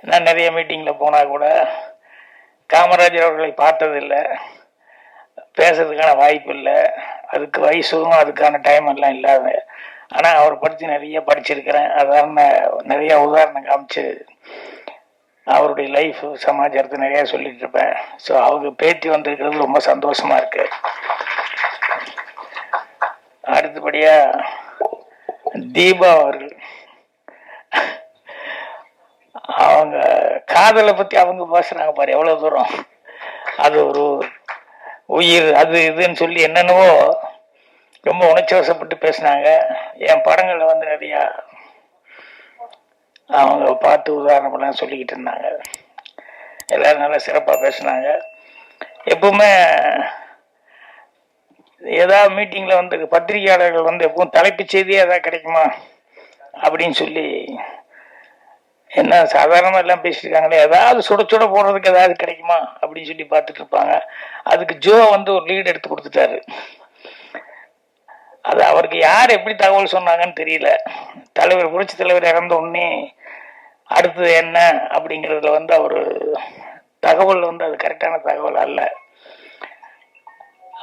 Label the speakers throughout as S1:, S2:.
S1: நான் நிறைய மீட்டிங்கில் போனால் கூட காமராஜர் அவர்களை பார்த்ததில்லை. பேசுறதுக்கான வாய்ப்பு இல்லை. அதுக்கு வயசும் அதுக்கான டைம் எல்லாம் இல்லாத. ஆனால் அவரை பற்றி நிறைய படிச்சிருக்கிறேன். அதான நிறைய உதாரணம் காமிச்சு அவருடைய லைஃப் சமாச்சாரத்தை நிறையா சொல்லிட்டு இருப்பேன். ஸோ அவங்க பேத்தி வந்திருக்கிறது ரொம்ப சந்தோஷமா இருக்கு. அடுத்தபடியாக தீபா அவர்கள். அவங்க காதலை பத்தி அவங்க பேசுறாங்க பாரு எவ்வளவு தூரம்? அது ஒரு உயிர் அது இதுன்னு சொல்லி என்னென்னவோ ரொம்ப உணர்ச்சி வசப்பட்டு பேசினாங்க. என் படங்கள்ல வந்து நிறையா அவங்க பார்த்து உதாரணமெல்லாம் சொல்லிக்கிட்டு இருந்தாங்க. எல்லாரும் நல்லா சிறப்பாக பேசினாங்க. எப்பவுமே ஏதாவது மீட்டிங்கில் வந்து பத்திரிகையாளர்கள் வந்து எப்பவும் தலைப்புச் செய்தியே ஏதாவது கிடைக்குமா? அப்படின்னு சொல்லி என்ன சாதாரணமாக எல்லாம் பேசியிருக்காங்களே ஏதாவது சுட சுட போடுறதுக்கு ஏதாவது கிடைக்குமா? அப்படின்னு சொல்லி பார்த்துட்டு இருப்பாங்க. அதுக்கு ஜோ வந்து ஒரு லீடு எடுத்து கொடுத்துட்டாரு. அது அவருக்கு யார் எப்படி தகவல் சொன்னாங்கன்னு தெரியல. தலைவர் புரட்சி தலைவர் இறந்த உடனே அடுத்தது என்ன அப்படிங்கிறதுல வந்து அவர் தகவல் வந்து அது கரெக்டான தகவல் அல்ல.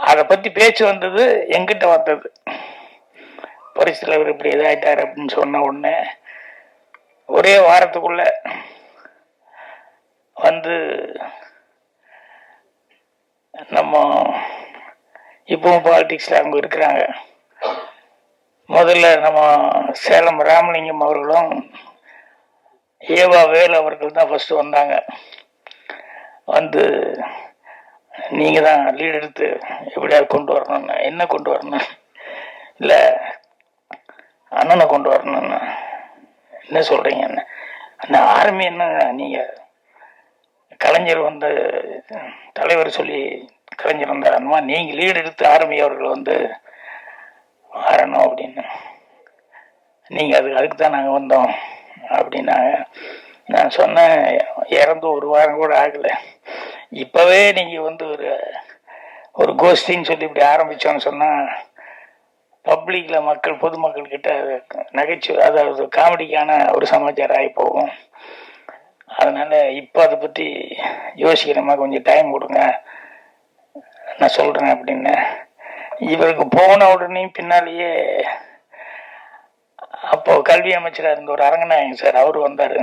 S1: அதை பற்றி பேச்சு வந்தது எங்கிட்ட வந்தது. புரட்சி தலைவர் இப்படி இதாகிட்டார் அப்படின்னு சொன்ன உடனே ஒரே வாரத்துக்குள்ள வந்து நம்ம இப்பவும் பாலிடிக்ஸில் அவங்க இருக்கிறாங்க. முதல்ல நம்ம சேலம் ராமலிங்கம் அவர்களும் ஏவா வேல் அவர்கள் தான் ஃபஸ்ட்டு வந்தாங்க. வந்து நீங்கள் தான் லீட் எடுத்து எப்படியாவது கொண்டு வரணும்னு என்ன கொண்டு வரணும் இல்லை அண்ணனை கொண்டு வரணும்னு. என்ன சொல்றீங்க என்ன அந்த ஆர்மி என்ன நீங்க கலைஞர் வந்து தலைவர் சொல்லி கலைஞர் வந்தார் அந்த நீங்க லீடு எடுத்து ஆர்மி அவர்கள் வந்து வரணும் அப்படின்னு. நீங்க அது அதுக்கு தான் நாங்கள் வந்தோம் அப்படின்னாங்க. நான் சொன்னேன் இறந்து ஒரு வாரம் கூட ஆகலை. இப்போவே நீங்கள் வந்து ஒரு ஒரு கோஷ்டின்னு சொல்லி இப்படி ஆரம்பித்தோன்னு சொன்னால் பப்ளிக்கில் மக்கள் பொதுமக்கள் கிட்ட நகைச்சுவை அதாவது காமெடிக்கான ஒரு சமாச்சாரம் ஆகி போகும். அதனால் இப்போ அதை பற்றி யோசிக்கிறமா கொஞ்சம் டைம் கொடுங்க. நான் சொல்கிறேன் அப்படின்னு. இவருக்கு போன உடனே பின்னாலேயே அப்போ கல்வி அமைச்சராக இருந்த ஒரு அரங்கநாயகன் சார் அவர் வந்தார்.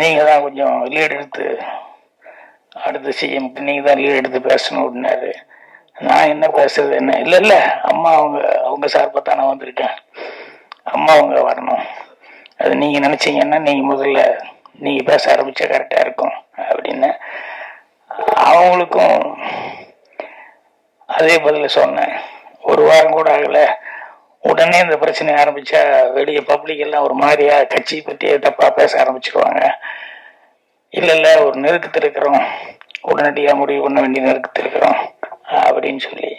S1: நீங்கள் தான் கொஞ்சம் லீடு எடுத்து அடுத்த சிஎம்க்கு நீங்கள் தான் லீடு எடுத்து பேசணும் அப்படின்னாரு. நான் என்ன பேசுறது என்ன? இல்லை இல்லை. அம்மா அவங்க அவங்க சார்பாக தான் நான் வந்திருக்கேன். அம்மா அவங்க வரணும். அது நீங்கள் நினச்சிங்கன்னா நீங்கள் முதல்ல நீங்கள் பேச ஆரம்பித்தா கரெக்டாக இருக்கும் அப்படின்னு அவங்களுக்கும் அதே பதில் சொன்னேன். ஒரு வாரம் கூட ஆகலை. உடனே இந்த பிரச்சனை ஆரம்பித்தா வெளியே பப்ளிக் எல்லாம் ஒரு மாதிரியாக கட்சி பற்றியே தப்பாக பேச ஆரம்பிச்சிருவாங்க. இல்லை இல்லை ஒரு நெருக்கத்தில் இருக்கிறோம். உடனடியாக முடிவு பண்ண வேண்டிய நெருக்கத்தில் இருக்கிறோம். அப்படின்னு சொல்லி.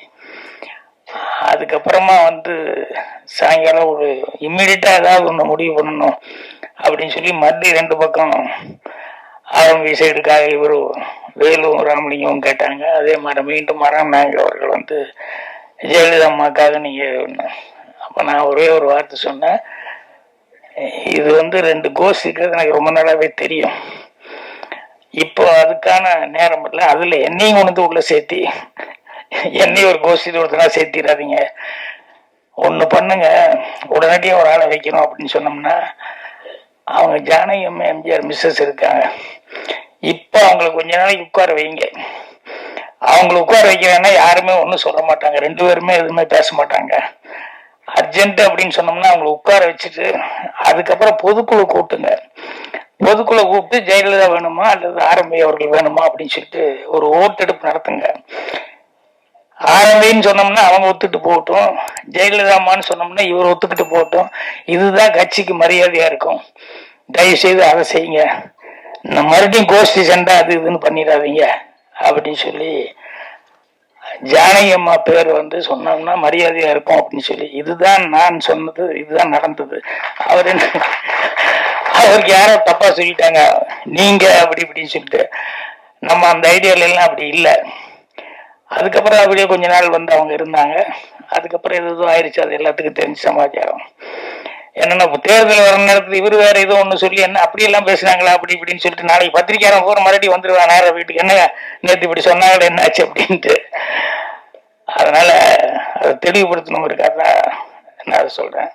S1: அதுக்கப்புறமா வந்து சாயங்காலம் ஒரு இம்மிடியட்டாக ஏதாவது ஒன்று முடிவு பண்ணணும் அப்படின்னு சொல்லி மறுபடியும் ரெண்டு பக்கம் ஆரம்பி சைடுக்காக இவரு வேலும் ராமலிங்கமும் கேட்டாங்க. அதே மாதிரி மீண்டும் மரம் நாங்கள் அவர்கள் வந்து ஜெயலலிதா அம்மாக்காக நீங்க அப்போ நான் ஒரே ஒரு வார்த்தை சொன்னேன். இது வந்து ரெண்டு கோஷ்டிக்கு எனக்கு ரொம்ப நாளாவே தெரியும். இப்போ அதுக்கான நேரம் இல்லை. அதில் என்னையும் கொண்டு உள்ள சேர்த்தி என்னையும் ஒரு கோஷ்டி ஒருத்தனா சேர்த்திடாதீங்க. ஒன்று பண்ணுங்க. உடனடியாக ஒரு ஆளை வைக்கணும் அப்படின்னு சொன்னோம்னா அவங்க ஜானகி அம்மா எம்ஜிஆர் மிஸ்ஸஸ் இருக்காங்க. இப்போ அவங்களுக்கு கொஞ்ச நாளைக்கு உட்கார வைங்க. அவங்களை உட்கார வைக்கிறேன்னா யாருமே ஒன்றும் சொல்ல மாட்டாங்க. ரெண்டு பேருமே எதுவுமே பேச மாட்டாங்க. அர்ஜென்ட் அப்படின்னு சொன்னோம்னா அவங்களை உட்கார வச்சுட்டு அதுக்கப்புறம் பொதுக்குழு கூட்டுங்க. பொதுக்குழு கூப்பிட்டு ஜெயலலிதா வேணுமா? அல்லது ஆரம்பி அவர்கள் வேணுமா? அப்படின்னு சொல்லிட்டு ஒரு ஓட்டெடுப்பு நடத்துங்க. ஆரம்பின்னு சொன்னோம்னா அவங்க ஒத்துட்டு போகட்டும். ஜெயலலிதாமான்னு சொன்னோம்னா இவர் ஒத்துக்கிட்டு போகட்டும். இதுதான் கட்சிக்கு மரியாதையா இருக்கும். தயவு செய்து அதை செய்யுங்க. மறுபடியும் கோஷ்டி சண்டை அது இதுன்னு பண்ணிடாதீங்க. அப்படின்னு சொல்லி ஜானகி அம்மா பேர் வந்து சொன்னோம்னா மரியாதையா இருக்கும் அப்படின்னு சொல்லி. இதுதான் நான் சொன்னது இதுதான் நடந்தது. அவர் என்ன அவருக்கு யாரோ தப்பா சொல்லிட்டாங்க. நீங்க அப்படி இப்படின்னு சொல்லிட்டு. நம்ம அந்த ஐடியால எல்லாம் அப்படி இல்லை. அதுக்கப்புறம் அப்படியே கொஞ்ச நாள் வந்து அவங்க இருந்தாங்க. அதுக்கப்புறம் எது எதுவும் ஆயிடுச்சு அது எல்லாத்துக்கும் தெரிஞ்ச சமாச்சாரம் என்னன்னா தேர்தல் வர நேரத்தில் இவர் வேற ஏதோ ஒன்று சொல்லி என்ன அப்படியெல்லாம் பேசுனாங்களா அப்படி இப்படின்னு சொல்லிட்டு நாளைக்கு பத்திரிக்கையாரன் பூரா மறுபடியும் வந்துருவான் நேரம் வீட்டுக்கு என்ன நேற்று இப்படி சொன்னாங்களே என்னாச்சு அப்படின்ட்டு. அதனால அதை தெளிவுபடுத்தணுங்கிறக்காக தான் நான் அதை சொல்கிறேன்